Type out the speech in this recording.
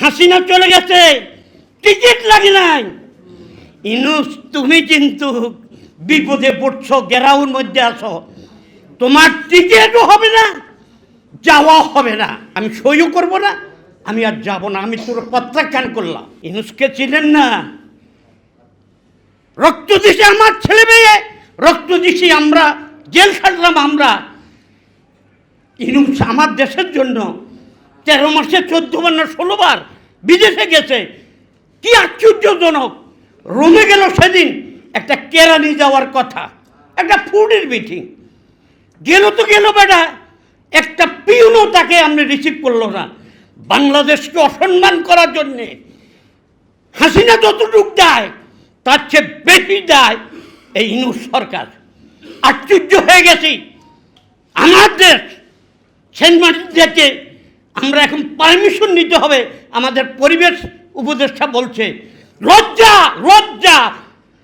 হাসিনা চলে গেছে। টিকিট লাগে নাই। ইনুস, তুমি কিন্তু বিপদে পড়ছো, গেরাউর মধ্যে আছো। তোমার টিকিটও হবে না যাওয়া হবে না। আমি সইও করব না, আমি আর যাব না। আমি তোর প্রত্যাখ্যান করলাম? ইনুসকে চিনেন না? রক্ত দিছে আমার ছেলে মেয়ে, রক্ত দিছি আমরা, জেল খাটলাম আমরা। ইনুস, আমার দেশের জন্য তেরো মাসে চোদ্দ বার না ষোলো বার বিদেশে গেছে। কি আশ্চর্যজনক। রোমে গেল সেদিন, একটা কেরানি যাওয়ার কথা, একটা ফুডের মিটিং গেল তো গেল বেটা, একটা পিউনও তাকে আপনি রিসিভ করল না। বাংলাদেশকে অসম্মান করার জন্যে হাসিনা যতটুক দেয়, তার চেয়ে বেশি দেয় এই ইনুস সরকার। আশ্চর্য হয়ে গেছি। আমার দেশ সেন্ট মার্টিন থেকে আমরা এখন পারমিশন নিতে হবে। আমাদের পরিবেশ উপদেষ্টা বলছে লজ্জা